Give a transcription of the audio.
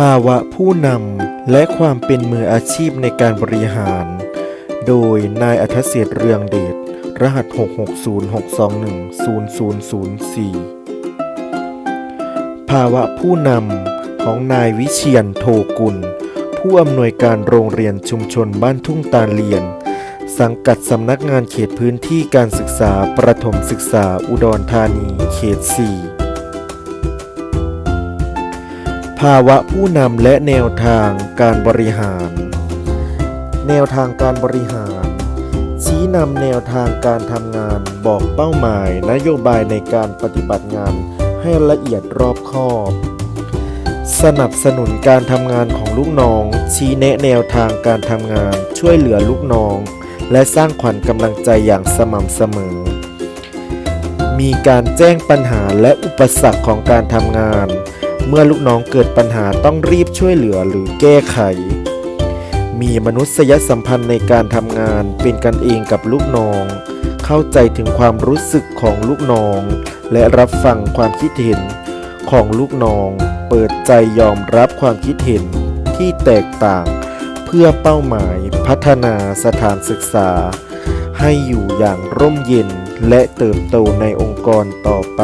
ภาวะผู้นำและความเป็นมืออาชีพในการบริหาร โดยนายอัธเศษเรืองเดช รหัส 660621004 ภาวะผู้นำของนายวิเชียนโทกุล ผู้อำนวยการโรงเรียนชุมชนบ้านทุ่งตาเลียน สังกัดสำนักงานเขตพื้นที่การศึกษาประถมศึกษาอุดรธานีเขต 4าวะผู้นำและแนวทางการบริหาร แนวทางการบริหาร ชี้นำแนวทางการทำงานบอกเป้าหมาย นโยบายในการปฏิบัติงานให้ละเอียดรอบคอบ สนับสนุนการทำงานของลูกน้อง ชี้แนะแนวทางการทำงาน ช่วยเหลือลูกน้อง และสร้างขวัญกำลังใจอย่างสม่ำเสมอ มีการแจ้งปัญหาและอุปสรรคของการทำงาน เมื่อลูกน้องเกิดปัญหาต้องรีบช่วยเหลือหรือแก้ไข มีมนุษยสัมพันธ์ในการทำงานเป็นกันเองกับลูกน้อง เข้าใจถึงความรู้สึกของลูกน้อง และรับฟังความคิดเห็นของลูกน้อง เปิดใจยอมรับความคิดเห็นที่แตกต่าง เพื่อเป้าหมายพัฒนาสถานศึกษา ให้อยู่อย่างร่มเย็นและเติบโตในองค์กรต่อไป